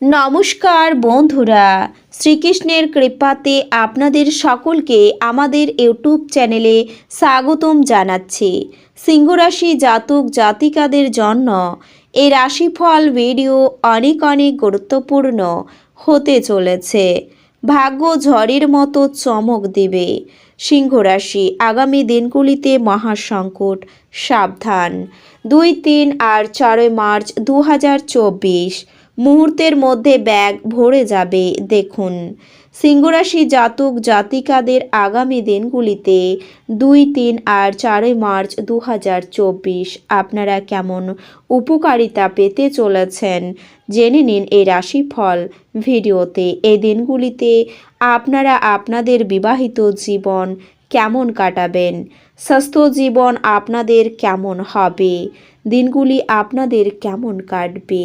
নমস্কার বন্ধুরা, শ্রীকৃষ্ণের কৃপাতে আপনাদের সকলকে আমাদের ইউটিউব চ্যানেলে স্বাগতম জানাচ্ছি। সিংহরাশি জাতক জাতিকাদের জন্য এই রাশিফল ভিডিও অনেক অনেক গুরুত্বপূর্ণ হতে চলেছে। ভাগ্য ঝড়ের মতো চমক দেবে। সিংহরাশি আগামী দিনগুলিতে মহাসংকট, সাবধান। দুই তিন আর চারই মার্চ দু হাজার চব্বিশ। মুহূর্তের মধ্যে ব্যাগ ভরে যাবে, দেখুন। সিংহরাশি জাতক জাতিকাদের আগামী দিনগুলিতে দুই, তিন আর চারই মার্চ দু হাজার চব্বিশ আপনারা কেমন উপকারিতা পেতে চলেছেন জেনে নিন এই রাশিফল ভিডিওতে। এই দিনগুলিতে আপনারা আপনাদের বিবাহিত জীবন কেমন কাটাবেন, স্বাস্থ্য জীবন আপনাদের কেমন হবে, দিনগুলি আপনাদের কেমন কাটবে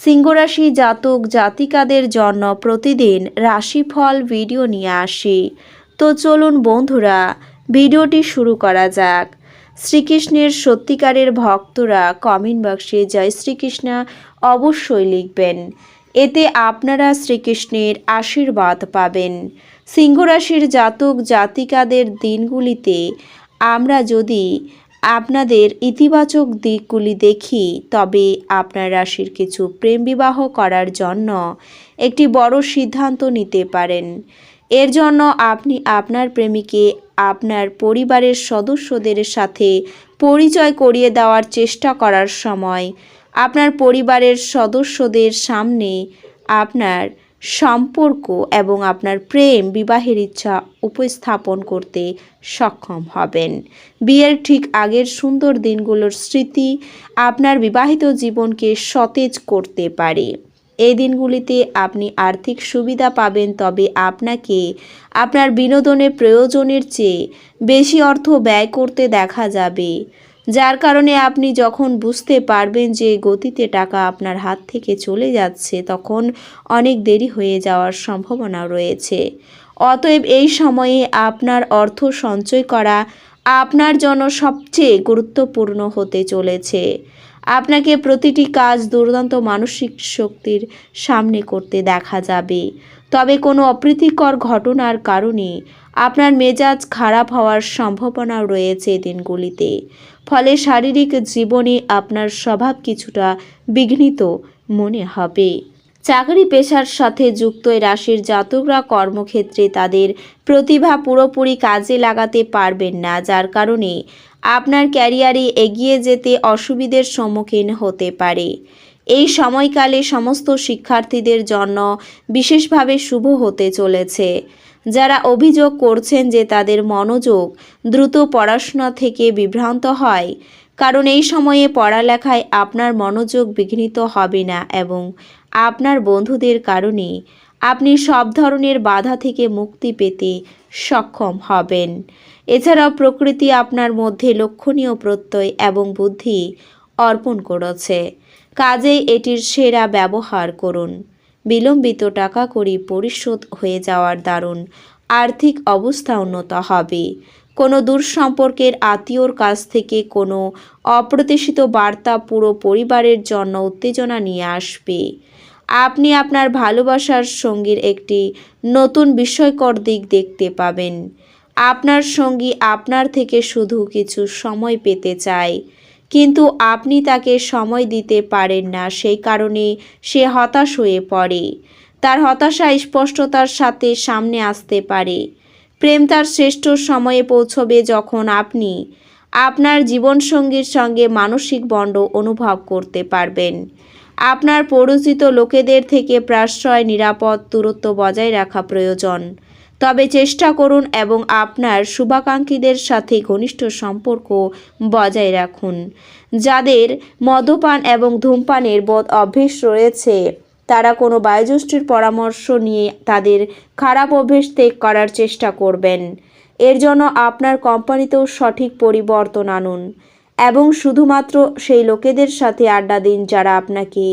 সিংহরাশি জাতক জাতিকাদের জন্য প্রতিদিন রাশিফল ভিডিও নিয়ে আসি। তো চলুন বন্ধুরা, ভিডিওটি শুরু করা যাক। শ্রীকৃষ্ণের সত্যিকারের ভক্তরা কমেন্ট বক্সে জয় শ্রীকৃষ্ণ অবশ্যই লিখবেন। এতে আপনারা শ্রীকৃষ্ণের আশীর্বাদ পাবেন। সিংহরাশির জাতক জাতিকাদের দিনগুলিতে আমরা যদি আপনাদের ইতিবাচক দিকগুলি দেখি, তবে আপনার রাশির কিছু প্রেম বিবাহ করার জন্য একটি বড় সিদ্ধান্ত নিতে পারেন। এর জন্য আপনি আপনার প্রেমিকে আপনার পরিবারের সদস্যদের সাথে পরিচয় করিয়ে দেওয়ার চেষ্টা করার সময় আপনার পরিবারের সদস্যদের সামনে আপনার সম্পর্ক এবং আপনার প্রেম, বিবাহের ইচ্ছা উপস্থাপন করতে সক্ষম হবেন। বিয়ের ঠিক আগের সুন্দর দিনগুলোর স্মৃতি আপনার বিবাহিত জীবনকে সতেজ করতে পারে। এই দিনগুলিতে আপনি আর্থিক সুবিধা পাবেন, তবে আপনাকে আপনার বিনোদনের প্রয়োজনের চেয়ে বেশি অর্থ ব্যয় করতে দেখা যাবে। যার কারণে আপনি যখন বুঝতে পারবেন যে গতিতে টাকা আপনার হাত থেকে চলে যাচ্ছে, তখন অনেক দেরি হয়ে যাওয়ার সম্ভাবনা রয়েছে। অতএব এই সময়ে আপনার অর্থ সঞ্চয় করা আপনার জন্য সবচেয়ে গুরুত্বপূর্ণ হতে চলেছে। আপনাকে প্রতিটি কাজ দুর্দান্ত মানসিক শক্তির সামনে করতে দেখা যাবে। তবে কোনো অপ্রীতিকর ঘটনার কারণে আপনার মেজাজ খারাপ হওয়ার সম্ভাবনা রয়েছে দিনগুলিতে। ফলে শারীরিক জীবনে আপনার স্বভাব কিছুটা বিঘ্নিত মনে হবে। চাকরি পেশার সাথে যুক্ত রাশির জাতকরা কর্মক্ষেত্রে তাদের প্রতিভা পুরোপুরি কাজে লাগাতে পারবেন না, যার কারণে আপনার ক্যারিয়ারে এগিয়ে যেতে অসুবিধের সম্মুখীন হতে পারে। এই সময়কালে সমস্ত শিক্ষার্থীদের জন্য বিশেষভাবে শুভ হতে চলেছে। যারা অভিযোগ করছেন যে তাদের মনোযোগ দ্রুত পড়াশোনা থেকে বিভ্রান্ত হয়, কারণ এই সময়ে পড়ালেখায় আপনার মনোযোগ বিঘ্নিত হবে না এবং আপনার বন্ধুদের কারণে আপনি সব ধরনের বাধা থেকে মুক্তি পেতে সক্ষম হবেন। এছাড়াও প্রকৃতি আপনার মধ্যে লক্ষণীয় প্রত্যয় এবং বুদ্ধি অর্পণ করেছে। কাজেই এটির সেরা ব্যবহার করুন। বিলম্বিত টাকা করি পরিশোধ হয়ে যাওয়ার দারুণ আর্থিক অবস্থা উন্নত হবে। কোনো দূর সম্পর্কের আত্মীয়র কাছ থেকে কোনো অপ্রত্যাশিত বার্তা পুরো পরিবারের জন্য উত্তেজনা নিয়ে আসবে। আপনি আপনার ভালোবাসার সঙ্গীর একটি নতুন বিস্ময়কর দিক দেখতে পাবেন। আপনার সঙ্গী আপনার থেকে শুধু কিছু সময় পেতে চায়। কিন্তু আপনি তাকে সময় দিতে পারেন না, সেই কারণে সে হতাশ হয়ে পড়ে। তার হতাশা স্পষ্টতার সাথে সামনে আসতে পারে। প্রেম তার শ্রেষ্ঠ সময়ে পৌঁছবে যখন আপনি আপনার জীবনসঙ্গীর সঙ্গে মানসিক বন্ড অনুভব করতে পারবেন। আপনার পরিচিত লোকেদের থেকে প্রাশ্রয়, নিরাপদ, দূরত্ব বজায় রাখা প্রয়োজন। তবে চেষ্টা করুন এবং আপনার শুভাকাঙ্ক্ষীদের সাথে ঘনিষ্ঠ সম্পর্ক বজায় রাখুন। যাদের মদ্যপান এবং ধূমপানের বোধ অভ্যেস রয়েছে, তারা কোনো বায়োজ্যেষ্ঠীর পরামর্শ নিয়ে তাদের খারাপ অভ্যেস ত্যাগ করার চেষ্টা করবেন। এর জন্য আপনার কোম্পানিতেও সঠিক পরিবর্তন আনুন এবং শুধুমাত্র সেই লোকেদের সাথে আড্ডা দিন যারা আপনাকে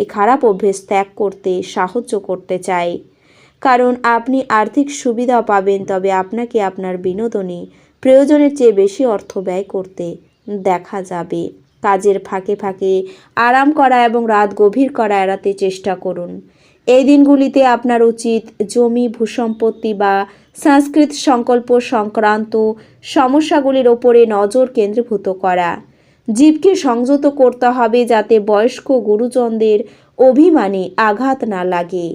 এই খারাপ অভ্যেস ত্যাগ করতে সাহায্য করতে চায়। কারণ আপনি আর্থিক সুবিধা পাবেন, তবে আপনাকে আপনার বিনোদনে প্রয়োজনের চেয়ে বেশি অর্থ ব্যয় করতে দেখা যাবে। কাজের ফাঁকে ফাঁকে আরাম করা এবং রাত গভীর করা এড়াতে চেষ্টা করুন। এই দিনগুলিতে আপনার উচিত জমি, ভূসম্পত্তি বা সংস্কৃত সংকল্প সংক্রান্ত সমস্যাগুলির ওপরে নজর কেন্দ্রীভূত করা। জীবকে সংযত করতে হবে যাতে বয়স্ক গুরুজনদের অভিমানে আঘাত না লাগে।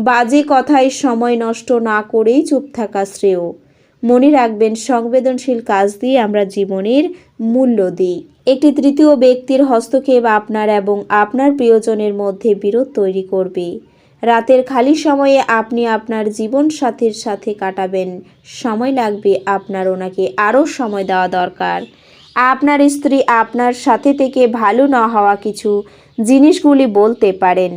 বাজে কথায় সময় নষ্ট না করেই চুপ থাকা শ্রেয়। মনে রাখবেন, সংবেদনশীল কাজ দিয়ে আমরা জীবনের মূল্য দিই। একটি তৃতীয় ব্যক্তির হস্তক্ষেপ আপনার এবং আপনার প্রিয়জনের মধ্যে বিরোধ তৈরি করবে। রাতের খালি সময়ে আপনি আপনার জীবন সাথীর সাথে কাটাবেন। সময় লাগবে আপনার ওনাকে আরও সময় দেওয়া দরকার। আপনার স্ত্রী আপনার সাথে থেকে ভালো না হওয়া কিছু জিনিসগুলি বলতে পারেন।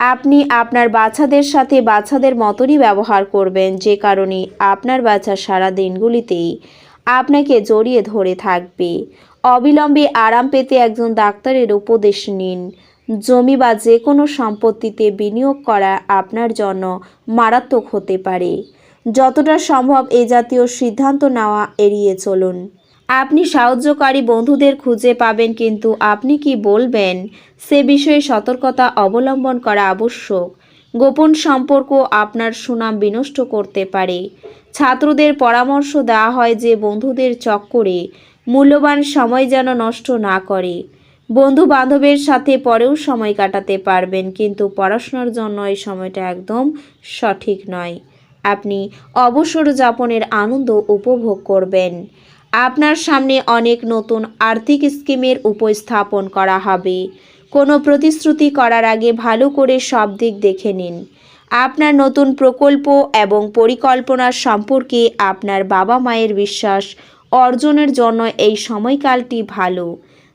আপনি আপনার বাচ্চাদের সাথে বাচ্চাদের মতনই ব্যবহার করবেন, যে কারণে আপনার বাচ্চা সারা দিনগুলিতেই আপনাকে জড়িয়ে ধরে থাকবে। অবিলম্বে আরাম পেতে একজন ডাক্তারের উপদেশ নিন। জমি বা যে কোনো সম্পত্তিতে বিনিয়োগ করা আপনার জন্য মারাত্মক হতে পারে। যতটা সম্ভব এ জাতীয় সিদ্ধান্ত নেওয়া এড়িয়ে চলুন। আপনি সাহায্যকারী বন্ধুদের খুঁজে পাবেন, কিন্তু আপনি কি বলবেন? সে বিষয়ে সতর্কতা অবলম্বন করা আবশ্যক। গোপন সম্পর্ক আপনার সুনাম বিনষ্ট করতে পারে। ছাত্রদের পরামর্শ দেওয়া হয় যে, বন্ধুদের চক্করে মূল্যবান সময় যেন নষ্ট না করে। বন্ধু বান্ধবের সাথে পরেও সময় কাটাতে পারবেন, কিন্তু পড়াশোনার জন্য এই সময়টা একদম সঠিক নয়। আপনি অবসর যাপনের আনন্দ উপভোগ করবেন। আপনার সামনে অনেক নতুন আর্থিক স্কিমের উপস্থাপন করা হবে। কোনো প্রতিশ্রুতি করার আগে ভালো করে সব দিক দেখে নিন। আপনার নতুন প্রকল্প এবং পরিকল্পনার সম্পর্কে আপনার বাবা মায়ের বিশ্বাস অর্জনের জন্য এই সময়কালটি ভালো।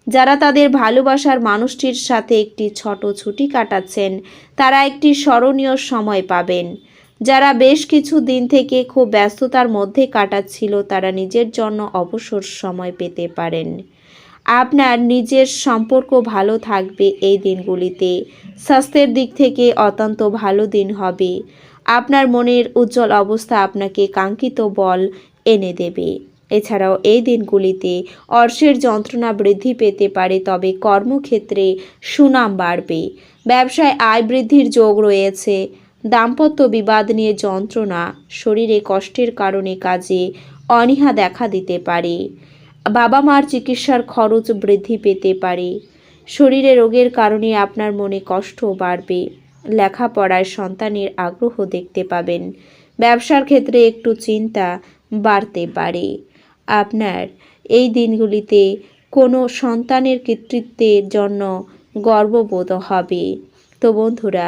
যারা তাদের ভালোবাসার মানুষটির সাথে একটি ছোট ছুটি কাটাচ্ছেন, তারা একটি স্মরণীয় সময় পাবেন। যারা বেশ কিছু দিন থেকে খুব ব্যস্ততার মধ্যে কাটাচ্ছিল, তারা নিজের জন্য অবসর সময় পেতে পারেন। আপনার নিজের সম্পর্ক ভালো থাকবে এই দিনগুলিতে। স্বাস্থ্যের দিক থেকে অত্যন্ত ভালো দিন হবে। আপনার মনের উজ্জ্বল অবস্থা আপনাকে কাঙ্ক্ষিত বল এনে দেবে। এছাড়াও এই দিনগুলিতে অর্শের যন্ত্রণা বৃদ্ধি পেতে পারে, তবে কর্মক্ষেত্রে সুনাম বাড়বে। ব্যবসায় আয় বৃদ্ধির যোগ রয়েছে। দাম্পত্য বিবাদ নিয়ে যন্ত্রণা, শরীরে কষ্টের কারণে কাজে অনীহা দেখা দিতে পারে। বাবা মার চিকিৎসার খরচ বৃদ্ধি পেতে পারে। শরীরে রোগের কারণে আপনার মনে কষ্ট বাড়বে। লেখাপড়ায় সন্তানের আগ্রহ দেখতে পাবেন। ব্যবসার ক্ষেত্রে একটু চিন্তা বাড়তে পারে। আপনার এই দিনগুলিতে কোনো সন্তানের কৃতিত্বের জন্য গর্ববোধ হবে। তো বন্ধুরা